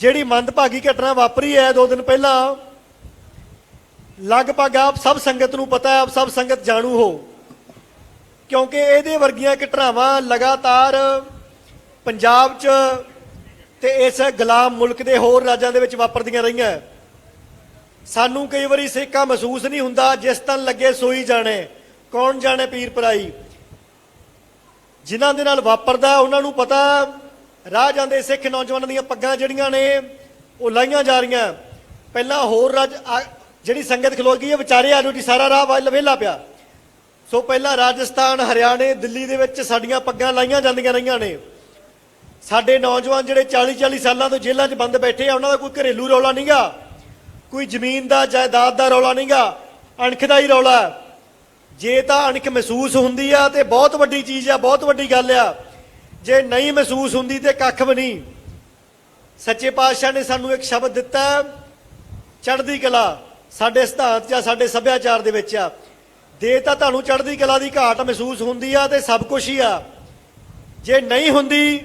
ਜਿਹੜੀ ਮੰਦਭਾਗੀ ਘਟਨਾ ਵਾਪਰੀ ਹੈ ਦੋ ਦਿਨ ਪਹਿਲਾਂ, ਲਗਭਗ ਆਪ ਸਭ ਸੰਗਤ ਨੂੰ ਪਤਾ ਹੈ, ਆਪ ਸਭ ਸੰਗਤ ਜਾਣੂ ਹੋ। ਕਿਉਂਕਿ ਇਹਦੇ ਵਰਗੀਆਂ ਘਟਨਾਵਾਂ ਲਗਾਤਾਰ ਪੰਜਾਬ 'ਚ ਤੇ ਇਸ ਗੁਲਾਮ ਮੁਲਕ ਦੇ ਹੋਰ ਰਾਜਾਂ ਦੇ ਵਿੱਚ ਵਾਪਰਦੀਆਂ ਰਹੀਆਂ। ਸਾਨੂੰ ਕਈ ਵਾਰੀ ਸੇਕਾ ਮਹਿਸੂਸ ਨਹੀਂ ਹੁੰਦਾ, ਜਿਸ ਤਨ ਲੱਗੇ ਸੋਈ ਜਾਣੇ, ਕੌਣ ਜਾਣੇ ਪੀਰ ਪਰਾਈ। ਜਿਨ੍ਹਾਂ ਦੇ ਨਾਲ ਵਾਪਰਦਾ, ਉਹਨਾਂ ਨੂੰ ਪਤਾ ਰਾਹ ਜਾਂਦੇ ਸਿੱਖ ਨੌਜਵਾਨਾਂ ਦੀਆਂ ਪੱਗਾਂ ਜਿਹੜੀਆਂ ਨੇ, ਉਹ ਲਾਈਆਂ ਜਾ ਰਹੀਆਂ। ਪਹਿਲਾਂ ਹੋਰ ਰਾਜ ਆ- ਜਿਹੜੀ ਸੰਗਤ ਖਲੋ ਗਈ ਹੈ, ਵਿਚਾਰੇ ਆਜੋ ਜੀ, ਸਾਰਾ ਰਾਹ ਵੱਲ ਵਿਹਲਾ ਪਿਆ। ਸੋ ਪਹਿਲਾਂ ਰਾਜਸਥਾਨ, ਹਰਿਆਣੇ, ਦਿੱਲੀ ਦੇ ਵਿੱਚ ਸਾਡੀਆਂ ਪੱਗਾਂ ਲਾਈਆਂ ਜਾਂਦੀਆਂ ਰਹੀਆਂ ਨੇ। ਸਾਡੇ ਨੌਜਵਾਨ ਜਿਹੜੇ 40 40 ਸਾਲਾਂ ਤੋਂ ਜੇਲ੍ਹਾਂ 'ਚ ਬੰਦ ਬੈਠੇ ਆ, ਉਹਨਾਂ ਦਾ ਕੋਈ ਘਰੇਲੂ ਰੌਲਾ ਨਹੀਂਗਾ ਕੋਈ ਜ਼ਮੀਨ ਦਾ, ਜਾਇਦਾਦ ਦਾ ਰੌਲਾ ਨਹੀਂਗਾ ਅਣਖ ਦਾ ਹੀ ਰੌਲਾ। ਜੇ ਤਾਂ ਅਣਖ ਮਹਿਸੂਸ ਹੁੰਦੀ ਆ ਤੇ ਬਹੁਤ ਵੱਡੀ ਚੀਜ਼ ਆ, ਬਹੁਤ ਵੱਡੀ ਗੱਲ ਆ। ਜੇ ਨਹੀਂ ਮਹਿਸੂਸ ਹੁੰਦੀ ਤੇ ਕੱਖ ਵੀ ਨਹੀਂ। ਸੱਚੇ ਪਾਤਸ਼ਾਹ ਨੇ ਸਾਨੂੰ ਇੱਕ ਸ਼ਬਦ ਦਿੱਤਾ, ਚੜ੍ਹਦੀ ਕਲਾ ਸਾਡੇ ਸਿਧਾਂਤ ਜਾਂ ਸਾਡੇ ਸੱਭਿਆਚਾਰ ਦੇ ਵਿੱਚ ਆ। ਦੇ ਤਾਂ ਤੁਹਾਨੂੰ ਚੜ੍ਹਦੀ ਕਲਾ ਦੀ ਘਾਟ ਮਹਿਸੂਸ ਹੁੰਦੀ ਆ ਤੇ ਸਭ ਕੁਝ ਹੀ ਆ। ਜੇ ਨਹੀਂ ਹੁੰਦੀ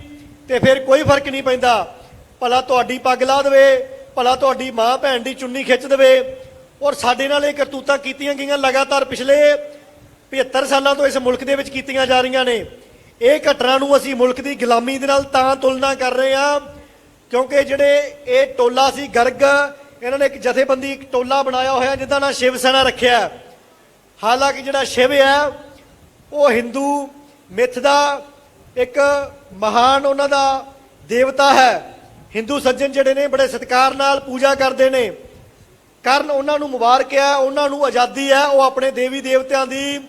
ਤੇ ਫਿਰ ਕੋਈ ਫ਼ਰਕ ਨਹੀਂ ਪੈਂਦਾ। ਭਲਾ ਤੁਹਾਡੀ ਪੱਗ ਲਾ ਦੇਵੇ, ਭਲਾ ਤੁਹਾਡੀ ਮਾਂ ਭੈਣ ਦੀ ਚੁੰਨੀ ਖਿੱਚ ਦੇਵੇ। ਔਰ ਸਾਡੇ ਨਾਲ ਇਹ ਕਰਤੂਤਾਂ ਕੀਤੀਆਂ ਗਈਆਂ ਲਗਾਤਾਰ ਪਿਛਲੇ 75 ਸਾਲਾਂ ਤੋਂ ਇਸ ਮੁਲਕ ਦੇ ਵਿੱਚ ਕੀਤੀਆਂ ਜਾ ਰਹੀਆਂ ਨੇ। ਇਹ ਘਟਨਾ ਨੂੰ ਅਸੀਂ ਮੁਲਕ ਦੀ ਗੁਲਾਮੀ ਦੇ ਨਾਲ ਤਾਂ ਤੁਲਨਾ ਕਰ ਰਹੇ ਹਾਂ, ਕਿਉਂਕਿ ਜਿਹੜੇ ਇਹ ਟੋਲਾ ਸੀ ਗਰਗ, ਇਹਨਾਂ ਨੇ ਇੱਕ ਜਥੇਬੰਦੀ ਇੱਕ ਟੋਲਾ ਬਣਾਇਆ ਹੋਇਆ ਜਿਹਦਾ ਨਾਂ ਸ਼ਿਵ ਸੈਨਾ ਰੱਖਿਆ ਹਾਲਾਂਕਿ ਜਿਹੜਾ ਸ਼ਿਵ ਹੈ, ਉਹ ਹਿੰਦੂ ਮਿੱਥ ਦਾ ਇੱਕ ਮਹਾਨ ਉਹਨਾਂ ਦਾ ਦੇਵਤਾ ਹੈ। ਹਿੰਦੂ ਸੱਜਣ ਜਿਹੜੇ ਨੇ ਬੜੇ ਸਤਿਕਾਰ ਨਾਲ ਪੂਜਾ ਕਰਦੇ ਨੇ। ਕਰਨ ਉਹਨਾਂ ਨੂੰ ਮੁਬਾਰਕ ਹੈ, ਉਹਨਾਂ ਨੂੰ ਆਜ਼ਾਦੀ ਹੈ, ਉਹ ਆਪਣੇ ਦੇਵੀ ਦੇਵਤਿਆਂ ਦੀ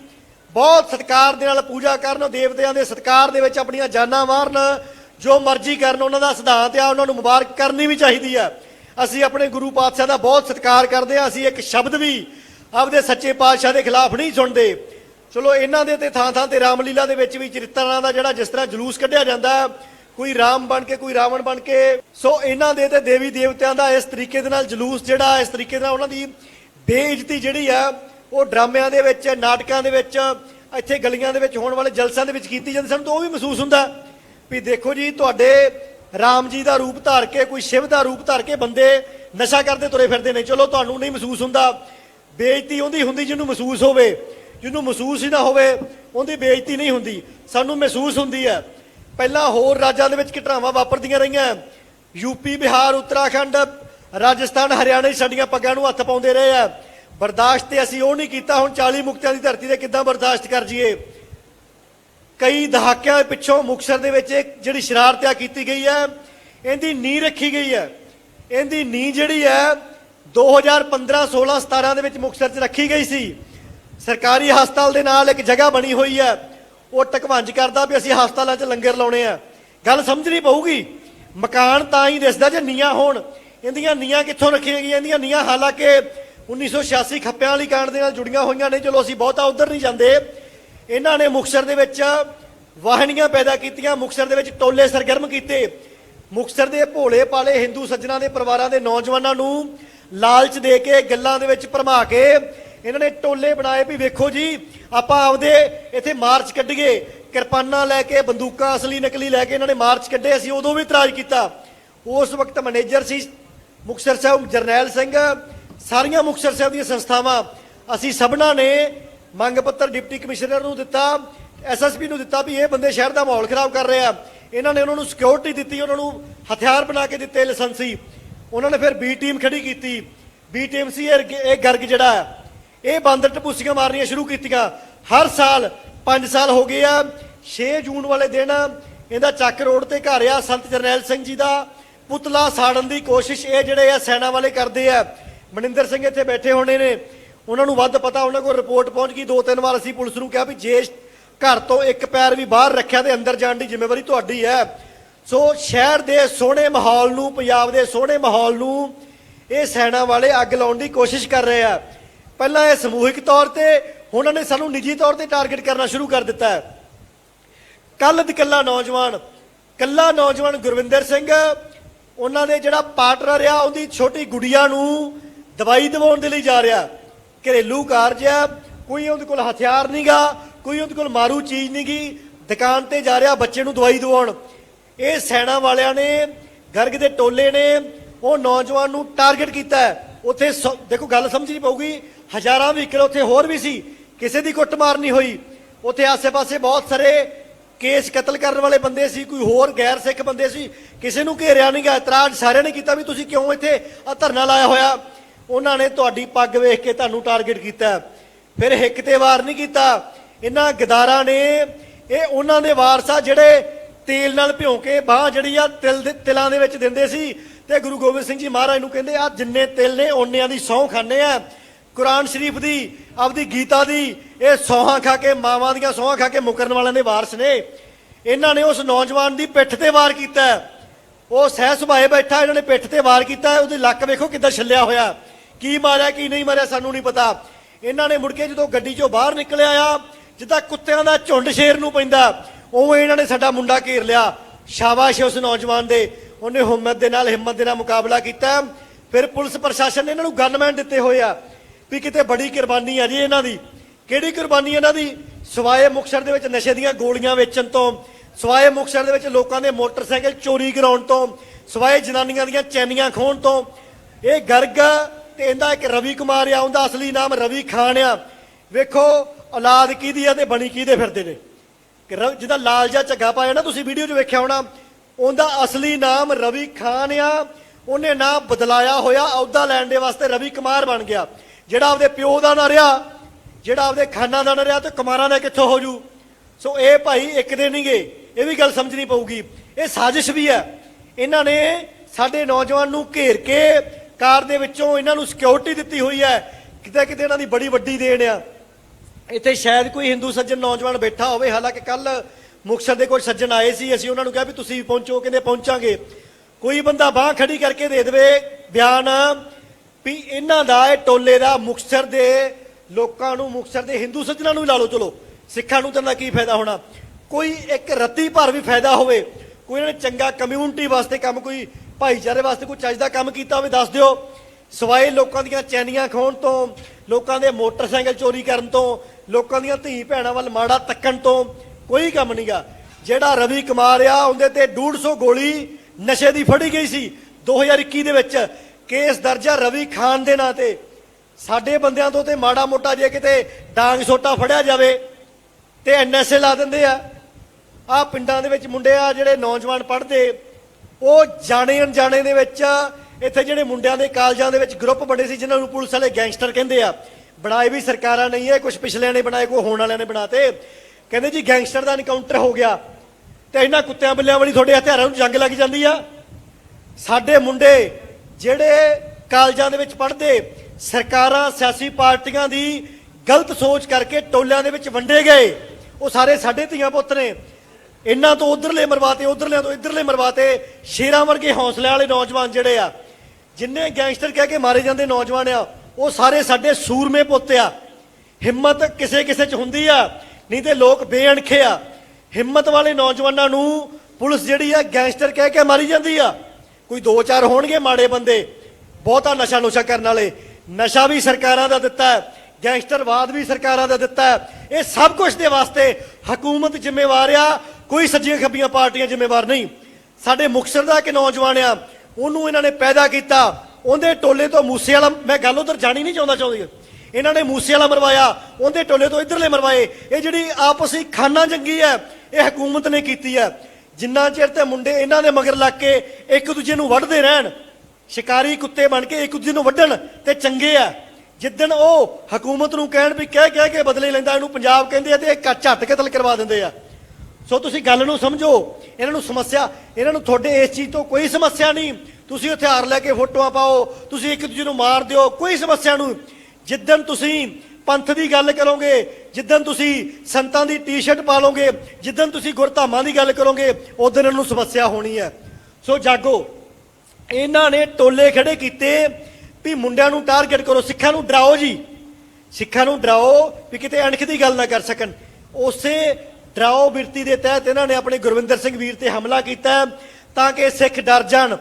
ਬਹੁਤ ਸਤਿਕਾਰ ਦੇ ਨਾਲ ਪੂਜਾ ਕਰਨ, ਦੇਵਤਿਆਂ ਦੇ ਸਤਿਕਾਰ ਦੇ ਵਿੱਚ ਆਪਣੀਆਂ ਜਾਨਾਂ ਵਾਰਨ, ਜੋ ਮਰਜ਼ੀ ਕਰਨ, ਉਹਨਾਂ ਦਾ ਸਿਧਾਂਤ ਆ, ਉਹਨਾਂ ਨੂੰ ਮੁਬਾਰਕ ਕਰਨੀ ਵੀ ਚਾਹੀਦੀ ਹੈ ਅਸੀਂ ਆਪਣੇ ਗੁਰੂ ਪਾਤਸ਼ਾਹ ਦਾ ਬਹੁਤ ਸਤਿਕਾਰ ਕਰਦੇ ਹਾਂ ਅਸੀਂ ਇੱਕ ਸ਼ਬਦ ਵੀ ਆਪਦੇ ਸੱਚੇ ਪਾਤਸ਼ਾਹ ਦੇ ਖਿਲਾਫ ਨਹੀਂ ਸੁਣਦੇ। ਚਲੋ, ਇਹਨਾਂ ਦੇ ਤੇ ਥਾਂ ਥਾਂ ਤੇ ਰਾਮਲੀਲਾ ਦੇ ਵਿੱਚ ਵੀ ਚਰਿੱਤਰਾਂ ਦਾ ਜਿਹੜਾ ਜਿਸ ਤਰ੍ਹਾਂ ਜਲੂਸ ਕੱਢਿਆ ਜਾਂਦਾ, ਕੋਈ ਰਾਮ ਬਣ ਕੇ, ਕੋਈ ਰਾਵਣ ਬਣ ਕੇ, ਸੋ ਇਹਨਾਂ ਦੇ ਤੇ ਦੇਵੀ ਦੇਵਤਿਆਂ ਦਾ ਇਸ ਤਰੀਕੇ ਦੇ ਨਾਲ ਜਲੂਸ ਜਿਹੜਾ, ਇਸ ਤਰੀਕੇ ਨਾਲ ਉਹਨਾਂ ਦੀ ਬੇਇੱਜ਼ਤੀ ਜਿਹੜੀ ਆ ਉਹ ਡਰਾਮਿਆਂ ਦੇ ਵਿੱਚ, ਨਾਟਕਾਂ ਦੇ ਵਿੱਚ, ਇੱਥੇ ਗਲੀਆਂ ਦੇ ਵਿੱਚ ਹੋਣ ਵਾਲੇ ਜਲਸਿਆਂ ਦੇ ਵਿੱਚ ਕੀਤੀ ਜਾਂਦੀ ਸਾਨੂੰ ਤਾਂ ਉਹ ਵੀ ਮਹਿਸੂਸ ਹੁੰਦਾ ਵੀ ਦੇਖੋ ਜੀ, ਤੁਹਾਡੇ ਰਾਮ ਜੀ ਦਾ ਰੂਪ ਧਾਰ ਕੇ, ਕੋਈ ਸ਼ਿਵ ਦਾ ਰੂਪ ਧਾਰ ਕੇ ਬੰਦੇ ਨਸ਼ਾ ਕਰਦੇ ਤੁਰੇ ਫਿਰਦੇ ਨੇ। ਚਲੋ, ਤੁਹਾਨੂੰ ਨਹੀਂ ਮਹਿਸੂਸ ਹੁੰਦਾ, ਬੇਇੱਜ਼ਤੀ ਉਹਦੀ ਹੁੰਦੀ ਜਿਹਨੂੰ ਮਹਿਸੂਸ ਹੋਵੇ, ਜਿਹਨੂੰ ਮਹਿਸੂਸ ਹੀ ਨਾ ਹੋਵੇ, ਉਹਦੀ ਬੇਇੱਜ਼ਤੀ ਨਹੀਂ ਹੁੰਦੀ। ਸਾਨੂੰ ਮਹਿਸੂਸ ਹੁੰਦੀ ਹੈ। ਪਹਿਲਾਂ ਹੋਰ ਰਾਜਾਂ ਦੇ ਵਿੱਚ ਘਟਨਾਵਾਂ ਵਾਪਰਦੀਆਂ ਰਹੀਆਂ। ਯੂਪੀ ਬਿਹਾਰ, ਉੱਤਰਾਖੰਡ, ਰਾਜਸਥਾਨ, ਹਰਿਆਣਾ 'ਚ ਸਾਡੀਆਂ ਪੱਗਾਂ ਨੂੰ ਹੱਥ ਪਾਉਂਦੇ ਰਹੇ ਆ। ਬਰਦਾਸ਼ਤ ਤੇ ਅਸੀਂ ਉਹ ਨਹੀਂ ਕੀਤਾ, ਹੁਣ 40 ਮੁਕਤਿਆਂ ਦੀ ਧਰਤੀ ਤੇ ਕਿੱਦਾਂ ਬਰਦਾਸ਼ਤ ਕਰ ਜੀਏ ਕਈ ਦਹਾਕਿਆਂ ਪਿੱਛੋਂ ਮੁਕਸਰ ਦੇ ਵਿੱਚ ਜਿਹੜੀ ਸ਼ਰਾਰਤਿਆ ਕੀਤੀ ਗਈ ਹੈ, ਇਹਦੀ ਨੀਂਹ ਰੱਖੀ ਗਈ ਹੈ। ਇਹਦੀ ਨੀਂਹ ਜਿਹੜੀ ਹੈ 2015 16 17 ਦੇ ਵਿੱਚ ਮੁਕਸਰ 'ਚ ਰੱਖੀ ਗਈ ਸੀ। ਸਰਕਾਰੀ ਹਸਪਤਾਲ ਦੇ ਨਾਲ ਇੱਕ ਜਗ੍ਹਾ ਬਣੀ ਹੋਈ ਹੈ। ਉਹ ਟਕਵੰਜ ਕਰਦਾ ਵੀ ਅਸੀਂ ਹਸਪਤਾਲਾਂ 'ਚ ਲੰਗਰ ਲਾਉਣੇ ਆ। ਗੱਲ ਸਮਝਣੀ ਪਊਗੀ? ਮਕਾਨ ਤਾਂ ਹੀ ਦਿਸਦਾ ਜੇ ਨੀਆਂ ਹੋਣ। ਇਹਦੀਆਂ ਨੀਆਂ ਕਿੱਥੋਂ ਰੱਖੀਆਂ ਗਈਆਂ? ਇਹਦੀਆਂ ਨੀਆਂ ਹਾਲਾਂਕਿ 1986 ਖੱਪਿਆਂ ਵਾਲੀ ਕਾਂਡ ਦੇ ਨਾਲ ਜੁੜੀਆਂ ਹੋਈਆਂ ਨੇ। ਚਲੋ, ਅਸੀਂ ਬਹੁਤਾ ਉਧਰ ਨਹੀਂ ਜਾਂਦੇ। ਇਹਨਾਂ ਨੇ ਮੁਕਸਰ ਦੇ ਵਿੱਚ ਵਾਹਣੀਆਂ ਪੈਦਾ ਕੀਤੀਆਂ। ਮੁਕਸਰ ਦੇ ਵਿੱਚ ਟੋਲੇ ਸਰਗਰਮ ਕੀਤੇ। ਮੁਕਸਰ ਦੇ ਭੋਲੇ ਪਾਲੇ ਹਿੰਦੂ ਸੱਜਣਾ ਦੇ ਪਰਿਵਾਰਾਂ ਦੇ ਨੌਜਵਾਨਾਂ ਨੂੰ ਲਾਲਚ ਦੇ ਕੇ ਗੱਲਾਂ ਦੇ ਵਿੱਚ ਭਰਮਾ ਕੇ ਇਹਨਾਂ ਨੇ ਟੋਲੇ ਬਣਾਏ ਵੀ ਵੇਖੋ ਜੀ, ਆਪਾਂ ਆਪਦੇ ਇੱਥੇ ਮਾਰਚ ਕੱਢੀਏ। ਕਿਰਪਾਨਾਂ ਲੈ ਕੇ, ਬੰਦੂਕਾਂ ਅਸਲੀ ਨਕਲੀ ਲੈ ਕੇ ਇਹਨਾਂ ਨੇ ਮਾਰਚ ਕੱਢੇ। ਅਸੀਂ ਉਦੋਂ ਵੀ ਇਤਰਾਜ਼ ਕੀਤਾ। ਉਸ ਵਕਤ ਮੈਨੇਜਰ ਸੀ ਮੁਕਸਰ ਸਾਹਿਬ ਜਰਨੈਲ ਸਿੰਘ। ਸਾਰੀਆਂ ਮੁਕਤਸਰ ਸਾਹਿਬ ਦੀਆਂ ਸੰਸਥਾਵਾਂ ਅਸੀਂ ਸਭਨਾਂ ਨੇ ਮੰਗ ਪੱਤਰ ਡਿਪਟੀ ਕਮਿਸ਼ਨਰ ਨੂੰ ਦਿੱਤਾ ਐਸਐਸਪੀ ਨੂੰ ਦਿੱਤਾ ਵੀ ਇਹ ਬੰਦੇ ਸ਼ਹਿਰ ਦਾ ਮਾਹੌਲ ਖਰਾਬ ਕਰ ਰਹੇ ਆ। ਇਹਨਾਂ ਨੇ ਉਹਨਾਂ ਨੂੰ ਸਿਕਿਉਰਿਟੀ ਦਿੱਤੀ ਉਹਨਾਂ ਨੂੰ ਹਥਿਆਰ ਬਣਾ ਕੇ ਦਿੱਤੇ ਲਾਇਸੈਂਸੀ। ਉਹਨਾਂ ਨੇ ਫਿਰ ਬੀ ਟੀਮ ਖੜੀ ਕੀਤੀ। ਬੀ ਟੀਮ ਸੀ ਇਹ ਗਰਗ ਜਿਹੜਾ ਹੈ, ਇਹ ਬਾਂਦਰ ਟਪੂਸੀਆਂ ਮਾਰਨੀਆਂ ਸ਼ੁਰੂ ਕੀਤੀਆਂ। ਹਰ ਸਾਲ 5 ਸਾਲ ਹੋ ਗਏ ਆ 6 ਜੂਨ ਵਾਲੇ ਦਿਨ ਇਹਦਾ ਚੱਕ ਰੋਡ ਤੇ ਘਰ ਆ ਸੰਤ ਜਰਨੈਲ ਸਿੰਘ ਜੀ ਦਾ ਪੁਤਲਾ ਸਾੜਨ ਦੀ ਕੋਸ਼ਿਸ਼ ਇਹ ਜਿਹੜੇ ਆ ਸੈਨਾ ਵਾਲੇ ਕਰਦੇ ਆ। ਮਨਿੰਦਰ ਸਿੰਘ ਇੱਥੇ ਬੈਠੇ ਹੋਣੇ ਨੇ। ਉਹਨਾਂ ਨੂੰ ਵੱਧ ਪਤਾ, ਉਹਨਾਂ ਕੋਲ ਰਿਪੋਰਟ ਪਹੁੰਚ ਗਈ। ਦੋ ਤਿੰਨ ਵਾਰ ਅਸੀਂ ਪੁਲਿਸ ਨੂੰ ਕਿਹਾ ਵੀ ਜੇ ਘਰ ਤੋਂ ਇੱਕ ਪੈਰ ਵੀ ਬਾਹਰ ਰੱਖਿਆ ਤੇ ਅੰਦਰ ਜਾਣ ਦੀ ਜ਼ਿੰਮੇਵਾਰੀ ਤੁਹਾਡੀ ਹੈ। ਸੋ ਸ਼ਹਿਰ ਦੇ ਸੋਹਣੇ ਮਾਹੌਲ ਨੂੰ, ਪੰਜਾਬ ਦੇ ਸੋਹਣੇ ਮਾਹੌਲ ਨੂੰ ਇਹ ਸੈਨਾ ਵਾਲੇ ਅੱਗ ਲਾਉਣ ਦੀ ਕੋਸ਼ਿਸ਼ ਕਰ ਰਹੇ ਆ। ਪਹਿਲਾਂ ਇਹ ਸਮੂਹਿਕ ਤੌਰ ਤੇ ਉਹਨਾਂ ਨੇ ਸਾਨੂੰ ਨਿੱਜੀ ਤੌਰ ਤੇ ਟਾਰਗੇਟ ਕਰਨਾ ਸ਼ੁਰੂ ਕਰ ਦਿੱਤਾ ਹੈ। ਕੱਲ ਦੀ ਕੱਲਾ ਨੌਜਵਾਨ ਕੱਲਾ ਨੌਜਵਾਨ ਗੁਰਵਿੰਦਰ ਸਿੰਘ, ਉਹਨਾਂ ਦੇ ਜਿਹੜਾ ਪਾਰਟਨਰ ਆ, ਉਹਦੀ ਛੋਟੀ ਗੁੜੀਆ ਨੂੰ ਦਵਾਈ ਦਿਵਾਉਣ ਦੇ ਲਈ ਜਾ ਰਿਹਾ। ਘਰੇਲੂ ਕਾਰਜ ਆ ਕੋਈ ਉਹਦੇ ਕੋਲ ਹਥਿਆਰ ਨਹੀਂਗਾ ਕੋਈ ਉਹਦੇ ਕੋਲ ਮਾਰੂ ਚੀਜ਼ ਨਹੀਂਗੀ ਦੁਕਾਨ ਤੇ ਜਾ ਰਿਹਾ ਬੱਚੇ ਨੂੰ ਦਵਾਈ ਦਿਵਾਉਣ। ਇਹ ਸੈਨਾ ਵਾਲਿਆਂ ਨੇ, ਗਰਗ ਦੇ ਟੋਲੇ ਨੇ, ਉਹ ਨੌਜਵਾਨ ਨੂੰ ਟਾਰਗੇਟ ਕੀਤਾ ਉੱਥੇ ਸੌ- ਦੇਖੋ ਗੱਲ ਸਮਝਣੀ ਪਊਗੀ। ਹਜ਼ਾਰਾਂ ਵਹੀਕਲ ਉੱਥੇ ਹੋਰ ਵੀ ਸੀ। ਕਿਸੇ ਦੀ ਕੁੱਟਮਾਰ ਨਹੀਂ ਹੋਈ। ਉੱਥੇ ਆਸੇ-ਪਾਸੇ ਬਹੁਤ ਸਾਰੇ ਕੇਸ ਕਤਲ ਕਰਨ ਵਾਲੇ ਬੰਦੇ ਸੀ, ਕੋਈ ਹੋਰ ਗੈਰ ਸਿੱਖ ਬੰਦੇ ਸੀ। ਕਿਸੇ ਨੂੰ ਘੇਰਿਆ ਨਹੀਂ ਗਿਆ। ਇਤਰਾਜ਼ ਸਾਰਿਆਂ ਨੇ ਕੀਤਾ ਵੀ ਤੁਸੀਂ ਕਿਉਂ ਇੱਥੇ ਆ ਧਰਨਾ ਲਾਇਆ ਹੋਇਆ? ਉਹਨਾਂ ਨੇ ਤੁਹਾਡੀ ਪੱਗ ਵੇਖ ਕੇ ਤੁਹਾਨੂੰ ਟਾਰਗੇਟ ਕੀਤਾ। ਫਿਰ ਇੱਕ ਤੇ ਵਾਰ ਨਹੀਂ ਕੀਤਾ। ਇਹਨਾਂ ਗਦਾਰਾਂ ਨੇ, ਇਹ ਉਹਨਾਂ ਦੇ ਵਾਰਸ ਆ ਜਿਹੜੇ ਤੇਲ ਨਾਲ ਭਿਉਂ ਕੇ ਬਾਹ ਜਿਹੜੀ ਆ ਤਿਲ ਦੇ ਤਿਲਾਂ ਦੇ ਵਿੱਚ ਦਿੰਦੇ ਸੀ, ਤੇ ਗੁਰੂ ਗੋਬਿੰਦ ਸਿੰਘ ਜੀ ਮਹਾਰਾਜ ਨੂੰ ਕਹਿੰਦੇ ਆ ਜਿੰਨੇ ਤਿਲ ਨੇ, ਓਨਿਆਂ ਦੀ ਸਹੁੰ ਖਾਣੇ ਆ। ਕੁਰਾਨ ਸ਼ਰੀਫ ਦੀ, ਆਪਦੀ ਗੀਤਾ ਦੀ, ਇਹ ਸੌਹਾਂ ਖਾ ਕੇ, ਮਾਵਾਂ ਦੀਆਂ ਸੌਹਾਂ ਖਾ ਕੇ ਮੁਕਰਨ ਵਾਲਿਆਂ ਦੇ ਵਾਰਸ ਨੇ। ਇਹਨਾਂ ਨੇ ਉਸ ਨੌਜਵਾਨ ਦੀ ਪਿੱਠ ਤੇ ਵਾਰ ਕੀਤਾ। ਉਹ ਸਹਿ ਸੁਭਾਏ ਬੈਠਾ, ਇਹਨਾਂ ਨੇ ਪਿੱਠ ਤੇ ਵਾਰ ਕੀਤਾ। ਉਹਦੀ ਲੱਕ ਵੇਖੋ ਕਿੱਦਾਂ ਛੱਲਿਆ ਹੋਇਆ। ਕੀ ਮਾਰਿਆ, ਕੀ ਨਹੀਂ ਮਾਰਿਆ ਸਾਨੂੰ ਨਹੀਂ ਪਤਾ। ਇਹਨਾਂ ਨੇ ਮੁੜ ਕੇ ਜਦੋਂ ਗੱਡੀ ਚੋਂ ਬਾਹਰ ਨਿਕਲਿਆ ਆ, ਜਿੱਦਾਂ ਕੁੱਤਿਆਂ ਦਾ ਝੁੰਡ ਸ਼ੇਰ ਨੂੰ ਪੈਂਦਾ, ਉਵੇਂ ਇਹਨਾਂ ਨੇ ਸਾਡਾ ਮੁੰਡਾ ਘੇਰ ਲਿਆ। ਸ਼ਾਬਾਸ਼ ਉਸ ਨੌਜਵਾਨ ਦੇ। ਉਹਨੇ ਹਿੰਮਤ ਦੇ ਨਾਲ, ਹਿੰਮਤ ਦੇ ਨਾਲ ਮੁਕਾਬਲਾ ਕੀਤਾ। ਫਿਰ ਪੁਲਿਸ ਪ੍ਰਸ਼ਾਸਨ ਨੇ ਇਹਨਾਂ ਨੂੰ ਗਨਮੈਨ ਦਿੱਤੇ ਹੋਏ ਆ ਵੀ ਕਿਤੇ ਬੜੀ ਕੁਰਬਾਨੀ ਆ ਜੀ ਇਹਨਾਂ ਦੀ। ਕਿਹੜੀ ਕੁਰਬਾਨੀ ਇਹਨਾਂ ਦੀ? ਸਵਾਏ ਮੁਕਸਰ ਦੇ ਵਿੱਚ ਨਸ਼ੇ ਦੀਆਂ ਗੋਲੀਆਂ ਵੇਚਣ ਤੋਂ, ਸਵਾਏ ਮੁਕਸਰ ਦੇ ਵਿੱਚ ਲੋਕਾਂ ਦੇ ਮੋਟਰਸਾਈਕਲ ਚੋਰੀ ਕਰਾਉਣ ਤੋਂ, ਸਵਾਏ ਜਨਾਨੀਆਂ ਦੀਆਂ ਚੈਨੀਆਂ ਖੋਣ ਤੋਂ। ਇਹ ਗਰਗ ਤੇ ਇਹਦਾ ਇੱਕ ਰਵੀ ਕੁਮਾਰ ਆ, ਉਹਦਾ ਅਸਲੀ ਨਾਮ ਰਵੀ ਖਾਨ ਆ। ਵੇਖੋ, ਔਲਾਦ ਕਿਹਦੀ ਆ ਤੇ ਬਣੀ ਕਿਹਦੇ ਫਿਰਦੇ ਨੇ। ਕਿ ਰਵ- ਜਿਹਦਾ ਲਾਲ ਜਿਹਾ ਝੱਗਾ ਪਾਇਆ ਨਾ, ਤੁਸੀਂ ਵੀਡੀਓ 'ਚ ਵੇਖਿਆ ਹੋਣਾ, ਉਹਦਾ ਅਸਲੀ ਨਾਮ ਰਵੀ ਖਾਨ ਆ। ਉਹਨੇ ਨਾਮ ਬਦਲਾਇਆ ਹੋਇਆ, ਅਹੁਦਾ ਲੈਣ ਦੇ ਵਾਸਤੇ ਰਵੀ ਕੁਮਾਰ ਬਣ ਗਿਆ। ਜਿਹੜਾ ਆਪਦੇ ਪਿਓ ਦਾ ਨਾ ਰਿਹਾ, ਜਿਹੜਾ ਆਪਦੇ ਖਾਨਾ ਦਾ ਨਾ ਰਿਹਾ, ਤੇ ਕੁਮਾਰਾਂ ਦਾ ਕਿੱਥੋਂ ਹੋ ਜੂ? ਸੋ ਇਹ ਭਾਈ ਇੱਕ ਦੇ ਨਹੀਂਗੇ ਇਹ ਵੀ ਗੱਲ ਸਮਝਣੀ ਪਊਗੀ। ਇਹ ਸਾਜ਼ਿਸ਼ ਵੀ ਹੈ। ਇਹਨਾਂ ਨੇ ਸਾਡੇ ਨੌਜਵਾਨ ਨੂੰ ਘੇਰ ਕੇ ਕਾਰ ਦੇ ਵਿੱਚੋਂ ਇਹਨਾਂ ਨੂੰ ਸਿਕਿਉਰਿਟੀ ਦਿੱਤੀ ਹੋਈ ਹੈ। ਕਿਤੇ ਕਿਤੇ ਇਹਨਾਂ ਦੀ ਬੜੀ ਵੱਡੀ ਦੇਣ ਆ। ਇੱਥੇ ਸ਼ਾਇਦ ਕੋਈ ਹਿੰਦੂ ਸੱਜਣ ਨੌਜਵਾਨ ਬੈਠਾ ਹੋਵੇ। ਹਾਲਾਂਕਿ ਕੱਲ ਮੁਕਤਸਰ ਦੇ ਕੋਲ ਸੱਜਣ ਆਏ ਸੀ। ਅਸੀਂ ਉਹਨਾਂ ਨੂੰ ਕਿਹਾ ਵੀ ਤੁਸੀਂ ਵੀ ਪਹੁੰਚੋ, ਕਹਿੰਦੇ ਪਹੁੰਚਾਂਗੇ। ਕੋਈ ਬੰਦਾ ਬਾਹ ਖੜੀ ਕਰਕੇ ਦੇ ਦੇਵੇ। ਬਿਆਨ ਵੀ ਇਹਨਾਂ ਦਾ, ਇਹ ਟੋਲੇ ਦਾ ਮੁਕਤਸਰ ਦੇ ਲੋਕਾਂ ਨੂੰ, ਮੁਕਤਸਰ ਦੇ ਹਿੰਦੂ ਸੱਜਣਾਂ ਨੂੰ ਲਾ ਲਓ, ਚਲੋ। ਸਿੱਖਾਂ ਨੂੰ ਤਾਂ ਦਾ ਕੀ ਫਾਇਦਾ ਹੋਣਾ? ਕੋਈ ਇੱਕ ਰੱਤੀ ਭਰ ਵੀ ਫਾਇਦਾ ਹੋਵੇ। ਕੋਈ ਇਹਨਾਂ ਨੇ ਚੰਗਾ ਕਮਿਊਨਿਟੀ ਵਾਸਤੇ ਕੰਮ ਕੋਈ ਭਾਈਚਾਰੇ ਵਾਸਤੇ ਕੋਈ ਚੱਜ ਦਾ ਕੰਮ ਕੀਤਾ ਹੋਵੇ, ਦੱਸ ਦਿਓ। ਸਵਾਏ ਲੋਕਾਂ ਦੀਆਂ ਚੈਨੀਆਂ ਖੋਣ ਤੋਂ, ਲੋਕਾਂ ਦੇ ਮੋਟਰਸਾਈਕਲ ਚੋਰੀ ਕਰਨ ਤੋਂ, ਲੋਕਾਂ ਦੀਆਂ ਧੀ ਭੈਣਾਂ ਵੱਲ ਮਾੜਾ ਤੱਕਣ ਤੋਂ ਕੋਈ ਕੰਮ ਨਹੀਂਗਾ ਜਿਹੜਾ ਰਵੀ ਕੁਮਾਰ ਆ, ਉਹਦੇ ਤੇ 150 ਗੋਲੀ ਨਸ਼ੇ ਦੀ ਫੜੀ ਗਈ ਸੀ 2021 ਦੇ ਵਿੱਚ। ਕੇਸ ਦਰਜ ਆ ਰਵੀ ਖਾਨ ਦੇ ਨਾਂ ਤੇ। ਸਾਡੇ ਬੰਦਿਆਂ ਤੋਂ ਤੇ ਮਾੜਾ ਮੋਟਾ ਜੇ ਕਿਤੇ ਡਾਂਗ ਸੋਟਾ ਫੜਿਆ ਜਾਵੇ, ਤੇ ਐਨਐਸਏ ਲਾ ਦਿੰਦੇ ਆ। ਆ ਪਿੰਡਾਂ ਦੇ ਵਿੱਚ ਮੁੰਡੇ ਆ ਜਿਹੜੇ ਨੌਜਵਾਨ ਪੜ੍ਹਦੇ ਉਹ ਜਾਣੇ ਅਣਜਾਣੇ ਦੇ ਵਿੱਚ ਇੱਥੇ ਜਿਹੜੇ ਮੁੰਡਿਆਂ ਦੇ ਕਾਲਜਾਂ ਦੇ ਵਿੱਚ ਗਰੁੱਪ ਬਣੇ ਸੀ, ਜਿਨ੍ਹਾਂ ਨੂੰ ਪੁਲਿਸ ਵਾਲੇ ਗੈਂਗਸਟਰ ਕਹਿੰਦੇ ਆ। ਬਣਾਏ ਵੀ ਸਰਕਾਰਾਂ ਨਹੀਂ ਹੈ ਕੁਝ ਪਿਛਲਿਆਂ ਨੇ ਬਣਾਏ, ਕੋਈ ਹੋਣ ਵਾਲਿਆਂ ਨੇ ਬਣਾਤੇ। ਕਹਿੰਦੇ ਜੀ ਗੈਂਗਸਟਰ ਦਾ ਐਨਕਾਊਂਟਰ ਹੋ ਗਿਆ। ਤੇ ਇਹਨਾਂ ਕੁੱਤਿਆਂ ਬਿੱਲਿਆਂ ਵਾਲੀ ਤੁਹਾਡੇ ਹਥਿਆਰਾਂ ਨੂੰ ਜੰਗ ਲੱਗ ਜਾਂਦੀ ਆ। ਸਾਡੇ ਮੁੰਡੇ ਜਿਹੜੇ ਕਾਲਜਾਂ ਦੇ ਵਿੱਚ ਪੜ੍ਹਦੇ, ਸਰਕਾਰਾਂ, ਸਿਆਸੀ ਪਾਰਟੀਆਂ ਦੀ ਗਲਤ ਸੋਚ ਕਰਕੇ ਟੋਲਿਆਂ ਦੇ ਵਿੱਚ ਵੰਡੇ ਗਏ। ਉਹ ਸਾਰੇ ਸਾਡੇ ਧੀਆਂ ਪੁੱਤ ਨੇ। ਇਹਨਾਂ ਤੋਂ ਉਧਰਲੇ ਮਰਵਾਤੇ, ਉਧਰਲਿਆਂ ਤੋਂ ਇਧਰਲੇ ਮਰਵਾਤੇ, ਸ਼ੇਰਾਂ ਵਰਗੇ ਹੌਸਲੇ ਵਾਲੇ ਨੌਜਵਾਨ ਜਿਹੜੇ ਆ, ਜਿੰਨੇ ਗੈਂਗਸਟਰ ਕਹਿ ਕੇ ਮਾਰੇ ਜਾਂਦੇ ਨੌਜਵਾਨ ਆ, ਉਹ ਸਾਰੇ ਸਾਡੇ ਸੂਰਮੇ ਪੁੱਤ ਆ। ਹਿੰਮਤ ਕਿਸੇ ਕਿਸੇ ਚ ਹੁੰਦੀ ਆ, ਨਹੀਂ ਤੇ ਲੋਕ ਬੇਅਣਖੇ ਆ। ਹਿੰਮਤ ਵਾਲੇ ਨੌਜਵਾਨਾਂ ਨੂੰ ਪੁਲਿਸ ਜਿਹੜੀ ਆ ਗੈਂਗਸਟਰ ਕਹਿ ਕੇ ਮਾਰੀ ਜਾਂਦੀ ਆ। ਕੋਈ ਦੋ ਚਾਰ ਹੋਣਗੇ ਮਾੜੇ ਬੰਦੇ, ਬਹੁਤਾ ਨਸ਼ਾ ਨੁਸ਼ਾ ਕਰਨ ਵਾਲੇ। ਨਸ਼ਾ ਵੀ ਸਰਕਾਰਾਂ ਦਾ ਦਿੱਤਾ ਹੈ, ਗੈਂਗਸਟਰਵਾਦ ਵੀ ਸਰਕਾਰਾਂ ਦਾ ਦਿੱਤਾ ਹੈ। ਇਹ ਸਭ ਕੁਝ ਦੇ ਵਾਸਤੇ ਹਕੂਮਤ ਜ਼ਿੰਮੇਵਾਰ ਆ ਕੋਈ ਸੱਜੀਆਂ ਖੱਬੀਆਂ ਪਾਰਟੀਆਂ ਜ਼ਿੰਮੇਵਾਰ ਨਹੀਂ। ਸਾਡੇ ਮੁਕਤਸਰ ਦਾ ਇੱਕ ਨੌਜਵਾਨ ਆ, ਉਹਨੂੰ ਇਹਨਾਂ ਨੇ ਪੈਦਾ ਕੀਤਾ। ਉਹਦੇ ਟੋਲੇ ਤੋਂ ਮੂਸੇ ਵਾਲਾ, ਮੈਂ ਗੱਲ ਉਧਰ ਜਾਣੀ ਨਹੀਂ ਚਾਹੁੰਦਾ ਚਾਹੁੰਦੀ। ਇਹਨਾਂ ਨੇ ਮੂਸੇ ਵਾਲਾ ਮਰਵਾਇਆ, ਉਹਦੇ ਟੋਲੇ ਤੋਂ ਇਧਰਲੇ ਮਰਵਾਏ। ਇਹ ਜਿਹੜੀ ਆਪਸੀ ਖਾਨਾ ਜੰਗੀ ਹੈ, ਇਹ ਹਕੂਮਤ ਨੇ ਕੀਤੀ ਹੈ। ਜਿੰਨਾ ਚਿਰ ਤੇ ਮੁੰਡੇ ਇਹਨਾਂ ਦੇ ਮਗਰ ਲੱਗ ਕੇ ਇੱਕ ਦੂਜੇ ਨੂੰ ਵੱਢਦੇ ਰਹਿਣ, ਸ਼ਿਕਾਰੀ ਕੁੱਤੇ ਬਣ ਕੇ ਇੱਕ ਦੂਜੇ ਨੂੰ ਵੱਢਣ ਤੇ ਚੰਗੇ ਆ। ਜਿੱਦਣ ਉਹ ਹਕੂਮਤ ਨੂੰ ਕਹਿਣ ਵੀ ਕਹਿ ਕਹਿ ਕੇ ਬਦਲੇ ਲੈਂਦਾ, ਇਹਨੂੰ ਪੰਜਾਬ ਕਹਿੰਦੇ ਆ ਤੇ ਇਹ ਕ- ਝੱਟ ਕਤਲ ਕਰਵਾ ਦਿੰਦੇ ਆ। ਸੋ ਤੁਸੀਂ ਗੱਲ ਨੂੰ ਸਮਝੋ, ਇਹਨਾਂ ਨੂੰ ਸਮੱਸਿਆ, ਇਹਨਾਂ ਨੂੰ ਤੁਹਾਡੇ ਇਸ ਚੀਜ਼ ਤੋਂ ਕੋਈ ਸਮੱਸਿਆ ਨਹੀਂ। ਤੁਸੀਂ ਹਥਿਆਰ ਲੈ ਕੇ ਫੋਟੋਆਂ ਪਾਓ, ਤੁਸੀਂ ਇੱਕ ਦੂਜੇ ਨੂੰ ਮਾਰ ਦਿਓ, ਕੋਈ ਸਮੱਸਿਆ ਨੂੰ ਜਿੱਦਣ ਤੁਸੀਂ ਪੰਥ ਦੀ ਗੱਲ ਕਰੋਗੇ, ਜਿੱਦਣ ਤੁਸੀਂ ਸੰਤਾਂ ਦੀ ਟੀ-ਸ਼ਰਟ ਪਾ ਲਓਗੇ, ਜਿੱਦਣ ਤੁਸੀਂ ਗੁਰਧਾਮਾਂ ਦੀ ਗੱਲ ਕਰੋਗੇ ਉਦੋਂ ਇਹਨਾਂ ਨੂੰ ਸਮੱਸਿਆ ਹੋਣੀ ਹੈ। ਸੋ ਜਾਗੋ, ਇਹਨਾਂ ਨੇ ਟੋਲੇ ਖੜੇ ਕੀਤੇ ਵੀ ਮੁੰਡਿਆਂ ਨੂੰ ਟਾਰਗੇਟ ਕਰੋ, ਸਿੱਖਾਂ ਨੂੰ ਡਰਾਓ ਜੀ। ਸਿੱਖਾਂ ਨੂੰ ਡਰਾਓ ਵੀ ਕਿਤੇ ਅਣਖ ਦੀ ਗੱਲ ਨਾ ਕਰ ਸਕਣ। ਉਸੇ ਡਰਾਓ ਬਿਰਤੀ ਦੇ ਤਹਿਤ ਇਹਨਾਂ ਨੇ ਆਪਣੇ ਗੁਰਵਿੰਦਰ ਸਿੰਘ ਵੀਰ ਤੇ ਹਮਲਾ ਕੀਤਾ ਤਾਂ ਕਿ ਸਿੱਖ ਡਰ ਜਾਣ।